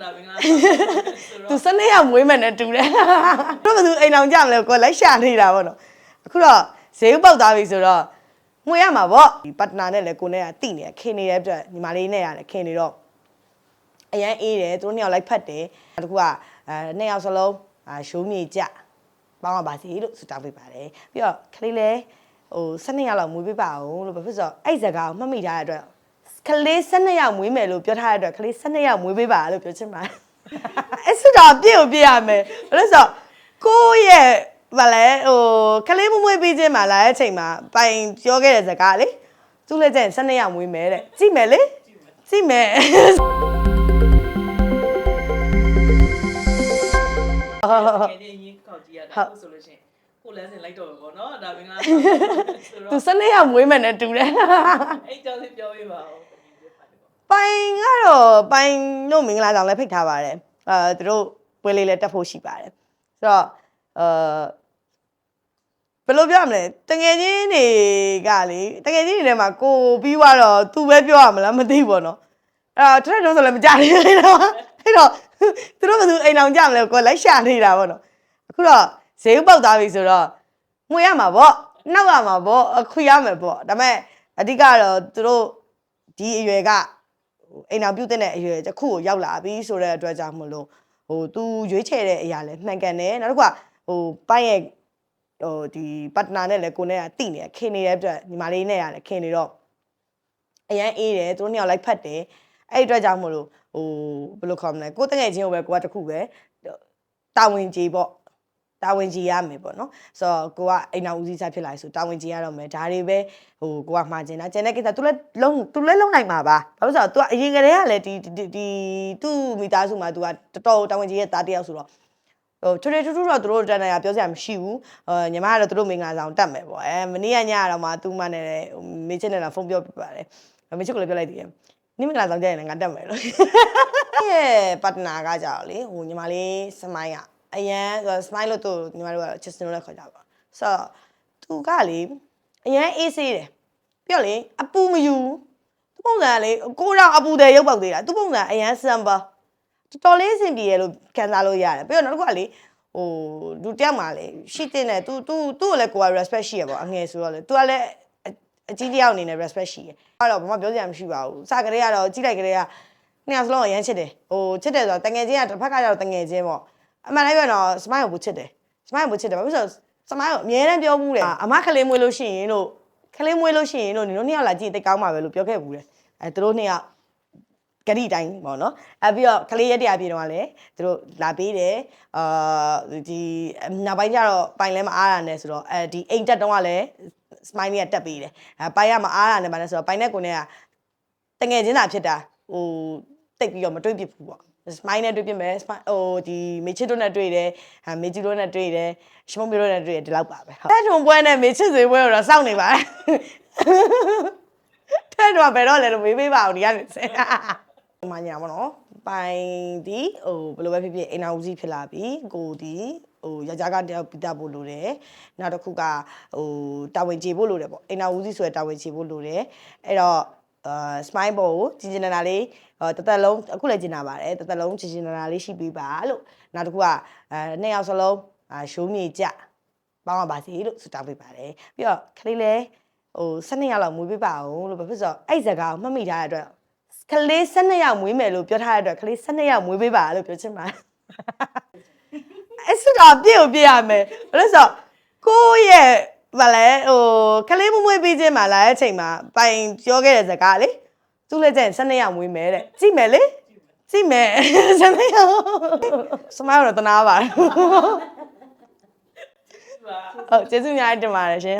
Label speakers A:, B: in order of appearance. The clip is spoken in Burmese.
A: ဒါမင်္ဂလာဆို
B: သူ
A: တော့
B: စနေရမွေးမယ်နဲ့တူတယ်တော့ဘယ်သူအိမ်အောင်ကြမလဲကိုယ်လိုက်ရှာနေတာပေါ့နော်အခုတော့ဈေးဥပေါက်သွားပြီဆိုတော့ငွေရမှာပေါ့ဒီပတ်တနာနဲ့လည်းကိုယ်နဲ့ကတိနေတယ်ခင်နေတဲ့အတွက်ညီမလေးနဲ့ရတယ်ခင်နေတော့အရန်အေးတယ်သူတို့နှစ်ယောက်လိုက်ဖတ်တယ်တခုကအဲနှစ်ယောက်စလုံးအာရှိုးမြေကြပေါင်းရပါစေလို့ဆုတောင်းပေးပါတယ်ပြီးတော့ခလေးလည်းဟို12ရက်လောက်မွေးပေးပါအောင်လို့ဘာဖြစ်ဆိုတော့အဲ့ဇာတ်ကိုမှတ်မိထားတဲ့အတွက် ခလေး12ရက်မွေးမယ်လို့ပြောထားတဲ့အတွက်ခလေး12ရက်မွေးပေးပါလို့ပြောချင်ပါတယ်အဲ့စတော့ပြည့်ကိုပြည့်ရမယ်ဘာလို့လဲဆိုတော့ကိုယ့်ရဲ့ဗလဲဟိုကလေးမွေးမွေးပြီးချင်းမှာလာတဲ့အချိန်မှာပိုင်ပြောခဲ့တဲ့စကားလေသူ့လည်းကျရင်12ရက်မွေးမယ်တဲ့ကြည့်မယ်လေကြည့်မယ်
A: ငယ်ချင်းရင်းကောက်ကြည့်ရတာဟုတ်ဆိုလို့ရှိရင် ကိုလမ်းစဉ်လိုက်တော့ပဲပေါ့နော်ဒါမင်္ဂလာဆိုတော့
B: သူ12ရက်မွေးမယ်နဲ့တူတယ်
A: အဲ့ကြောင့်လေးပြောပေးပါဦး
B: ပိုင်ကတော့ပိုင်တို့မင်္ဂလာဆောင်လည်းဖိတ်ထားပါတယ်အဲသူတို့ပွဲလေးလည်းတက်ဖို့ရှိပါတယ်ဆိုတော့အဲဘယ်လိုပြောရမလဲတငယ်ချင်းတွေကလေတငယ်ချင်းတွေထဲမှာကိုပြီးသွားတော့သူပဲပြောရမလားမသိဘူးပေါ့နော်အဲ့တော့ထရက်တော့ဆိုလည်းမကြဘူးအဲ့တော့အဲ့တော့သူတို့ကသူအိမ်အောင်ကြမလဲကိုယ်လိုက်ရှာနေတာပေါ့နော်အခုတော့ ဈေးဥပေါက်သွားပြီဆိုတော့ငွေရမှာပေါ့နောက်ရမှာပေါ့အခွေရမယ်ပေါ့ဒါပေမဲ့အဓိကတော့သူတို့ဒီအရွယ်ကဟိုအိမ်အောင်ပြုတ်တဲ့အရွယ်တစ်ခုကိုရောက်လာပြီဆိုတဲ့အတွက်ကြောင့်မလို့ဟိုသူရွေးချယ်တဲ့အရာလဲမှန်ကန်တယ်နောက်တစ်ခုကဟိုပိုင်းရဲ့ဟိုဒီပတ်တနာနဲ့လည်းကိုယ်နဲ့ကတိနေတယ်ခင်နေတဲ့အတွက်ညီမလေးနဲ့ရတယ်ခင်နေတော့အရန်အေးတယ်သူတို့နှစ်ယောက်လိုက်ဖတ်တယ်အဲ့ဒီအတွက်ကြောင့်မလို့ဟိုဘယ်လိုခေါ်မလဲကိုယ်တငယ်ချင်းကိုပဲကိုကတစ်ခုပဲတာဝန်ကြီးပေါ့ တာဝန်ကြီးရမယ်ပေါ့နော်ဆိုတော့ကိုကအိမ်အောင်ဦးစီးစားဖြစ်လာဆိုတာဝန်ကြီးရတော့မယ်ဒါတွေပဲဟိုကိုကမှားကျင်တာကျန်တဲ့ကိစ္စ तू လည်းလုံး तू လည်းလုံးနိုင်မှာပါဘာလို့လဲဆိုတော့ तू ကအရင်ကတည်းကလည်းဒီဒီဒီသူ့မိသားစုမှာ तू ကတော်တော်တာဝန်ကြီးရဲ့သားတစ်ယောက်ဆိုတော့ဟိုထွေထွေထူးထူးတော့သူတို့တန်တရာပြောစရာမရှိဘူးအဲညီမကတော့သူတို့မိန်းကစားအောင်တတ်မယ်ပေါ့အဲမနေ့ကညတော့မှသူ့မနဲ့လည်းမေချစ်နဲ့တော့ဖုန်းပြောပြပါတယ်မေချစ်ကိုလည်းပြောလိုက်သေးတယ်နိမင်္ဂလာဆောင်ကြရင်လည်းငါတက်မယ်လို့ရဲ့ပတ်တနာကကြောက်လေဟိုညီမလေးစမိုင်းက အရန်ဆိုစမိုင်းလို့သူညီမတို့ကတော့ချစ်စင်လို့လည်းခေါ်ကြပါဆိုတော့သူကလေအရန်အေးဆေးတယ်ပြောလေအပူမယူသူပုံစံကလေကိုတော့အပူတယ်ရုပ်ပေါက်သေးတာသူပုံစံအရန်စံပါတော်တော်လေးအဆင်ပြေရလို့ခံစားလို့ရတယ်ပြီးတော့နောက်တစ်ခုကလေဟိုလူတယောက်မှလေရှိတဲ့နဲ့ तू तू သူ့ကိုလည်းကိုက respect ရှိရပေါ့အငယ်ဆိုတော့လေ तू ကလည်းအအကြီးတယောက်အနေနဲ့ respect ရှိရအဲ့တော့ဘာမှပြောစရာမရှိပါဘူးစကလေးကတော့ကြီးလိုက်ကြတဲ့ကနှစ်ယောက်စလုံးအရန်ချစ်တယ်ဟိုချစ်တယ်ဆိုတော့တငယ်ချင်းကတစ်ဖက်ကကျတော့တငယ်ချင်းပေါ့ အမှန်တိုင်းပြောတော့ smile ကိုဘူးချစ်တယ် smile ကိုဘူးချစ်တယ်ဘာဖြစ်လို့လဲဆိုတော့ smile ကိုအမြဲတမ်းပြောဘူးတယ်အမခလေးမွေးလို့ရှိရင်လို့ခလေးမွေးလို့ရှိရင်လို့ညီတို့နှစ်ယောက်လာကြည့်တိတ်ကောင်းပါပဲလို့ပြောခဲ့ဘူးတယ်အဲသူတို့နှစ်ယောက်ဂရီတိုင်းပေါ့နော်အဲပြီးတော့ကလေးရက်တရာပြေတော့လည်းသူတို့လာပေးတယ်အာဒီနောက်ပိုင်းကျတော့ပိုင်လဲမအားရနဲ့ဆိုတော့အဲဒီအိမ်တက်တုံးကလည်း smile ကတက်ပေးတယ်အဲပိုင်ကမအားရနဲ့ပါလဲဆိုတော့ပိုင်နဲ့ကိုနဲ့ကတငယ်ချင်းသာဖြစ်တာဟိုတိတ်ပြီးတော့မတွေးပြဘူးပေါ့ smile နဲ့တွေ့ပြမယ် smile ဟိုဒီမေချစ်တို့နဲ့တွေ့တယ်ဟာမေချစ်တို့နဲ့တွေ့တယ်ရှမုံမျိုးတို့နဲ့တွေ့တယ်ဒီလောက်ပါပဲဟုတ်တဲ့ထုံပွဲနဲ့မေချစ်စေပွဲကိုတော့စောင့်နေပါတယ်တဲ့တော့ဘယ်တော့လဲတော့မေးပေးပါအောင်ဒီကနေစမညာမနော်ပိုင်ဒီဟိုဘယ်လိုပဲဖြစ်ဖြစ်အိမ်အောင်ကြီးဖြစ်လာပြီကိုဒီဟိုယောက်ျားကတယောက်ပြတတ်ဖို့လိုတယ်နောက်တစ်ခုကဟိုတာဝန်ကျေဖို့လိုတယ်ပေါ့အိမ်အောင်ကြီးဆိုရယ်တာဝန်ကျေဖို့လိုတယ်အဲ့တော့ အာ smile ဘောကိုကြည်ကျင်နာလေးတသက်လုံးအခုလည်းကျင်နာပါတယ်တသက်လုံးကြည်ကျင်နာလေးရှိပေးပါလို့နောက်တစ်ခုကအဲနှစ်ယောက်စလုံးအာရှိုးမြေကြပေါင်းရပါစေလို့ဆုတောင်းပေးပါတယ်ပြီးတော့ခလေးလည်းဟို12ရက်လောက်မွေးပေးပါအောင်လို့ဘာဖြစ်ဆိုတော့အဲ့ဇာတ်ကိုမှတ်မိထားတဲ့အတွက်ကလေး12ယောက်မွေးမယ်လို့ပြောထားတဲ့အတွက်ကလေး12ယောက်မွေးပေးပါလို့ပြောချင်ပါတယ်အဲ့စတော့ပြည့်ကိုပြည့်ရမယ်ဘာလို့လဲဆိုတော့ကိုယ့်ရဲ့ ဗလဲဟိုကလေးမွေးပြီးချင်းမှာလာတဲ့အချိန်မှာပိုင်ပြောခဲ့တဲ့စကားလေသူ့လည်းကျရင်12ယောက်မွေးမယ်တဲ့ကြည့်မယ်လေကြည့်မယ်12ယောက်စမိုင်းတော့တနာပါတယ်
A: ပါ
B: ဟုတ်ကျေးဇူးအများကြီးတင်ပါတယ်ရှင်